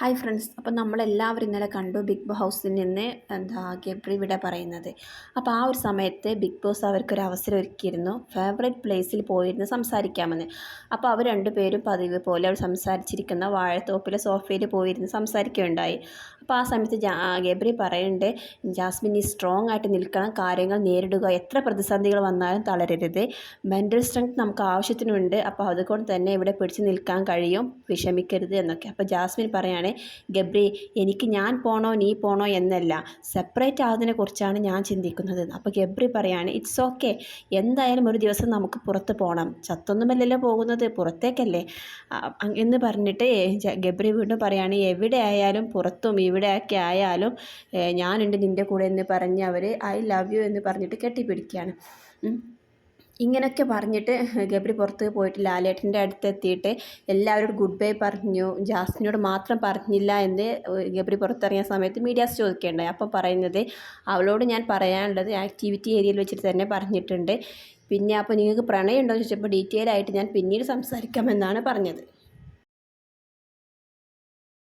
Hi friends അപ്പോൾ നമ്മളെല്ലാവരും ഇന്നലെ കണ്ടു ബിഗ് ബോസ് ഹൗസിൽ നിന്ന് എന്താ ഗബ്രി വിട പറയുന്നത്. അപ്പോൾ ആ ഒരു സമയത്ത് ബിഗ് ബോസ് അവർക്കൊരു അവസരം ഒരുക്കിയിരുന്നു. ഫേവറേറ്റ് പ്ലേസിൽ പോയിരുന്ന് സംസാരിക്കാമെന്ന്. അപ്പോൾ അവർ രണ്ടുപേരും പതിവ് പോലെ അവർ സംസാരിച്ചിരിക്കുന്ന വാഴത്തോപ്പിലെ സോഫയിൽ പോയിരുന്ന് സംസാരിക്കുകയുണ്ടായി. അപ്പോൾ ആ സമയത്ത് ഗബ്രി പറയുന്നുണ്ട് ജാസ്മിൻ ഈ സ്ട്രോങ് ആയിട്ട് നിൽക്കണം കാര്യങ്ങൾ നേരിടുക എത്ര പ്രതിസന്ധികൾ വന്നാലും തളരരുത്. മെന്റൽ സ്ട്രെങ്ത് നമുക്ക് ആവശ്യത്തിനുണ്ട് അപ്പോൾ അതുകൊണ്ട് തന്നെ ഇവിടെ പിടിച്ചു നിൽക്കാൻ കഴിയും വിഷമിക്കരുത് എന്നൊക്കെ. അപ്പോൾ ജാസ്മിൻ പറയാണ് ഗബ്രി എനിക്ക് ഞാൻ പോണോ നീ പോണോ എന്നല്ല സെപ്പറേറ്റ് ആവുന്നതിനെക്കുറിച്ചാണ് ഞാൻ ചിന്തിക്കുന്നത്. അപ്പോൾ ഗബ്രി പറയാണ് ഇറ്റ്സ് ഓക്കെ എന്തായാലും ഒരു ദിവസം നമുക്ക് പുറത്ത് പോകണം ചത്തൊന്നുമല്ലല്ലോ പോകുന്നത് പുറത്തേക്കല്ലേ? എന്ന് പറഞ്ഞിട്ട് ഗബ്രി വീണ്ടും പറയാണ് എവിടെ ആയാലും പുറത്തും ഇവിടെയൊക്കെ ആയാലും ഞാനുണ്ട് നിന്റെ കൂടെ എന്ന് പറഞ്ഞ് അവർ ഐ ലവ് യു എന്ന് പറഞ്ഞിട്ട് കെട്ടിപ്പിടിക്കുകയാണ്. ഇങ്ങനെയൊക്കെ പറഞ്ഞിട്ട് ഗബ്രി പുറത്ത് പോയിട്ട് ലാലേട്ടന്റെ അടുത്തെത്തിയിട്ട് എല്ലാവരോടും ഗുഡ് ബൈ പറഞ്ഞു ജാസ്മിനോട് മാത്രം പറഞ്ഞില്ല എന്ന് ഗബ്രി പുറത്തിറങ്ങിയ സമയത്ത് മീഡിയാസ് ചോദിക്കേണ്ടായി. അപ്പം പറയുന്നത് അവളോട് ഞാൻ പറയാനുള്ളത് ആക്ടിവിറ്റി ഏരിയയിൽ വെച്ചിട്ട് തന്നെ പറഞ്ഞിട്ടുണ്ട്. പിന്നെ അപ്പോൾ നിങ്ങൾക്ക് പ്രണയം ഉണ്ടോ എന്ന് ചോദിച്ചപ്പോൾ ഡീറ്റെയിൽ ആയിട്ട് ഞാൻ പിന്നീട് സംസാരിക്കാമെന്നാണ് പറഞ്ഞത്.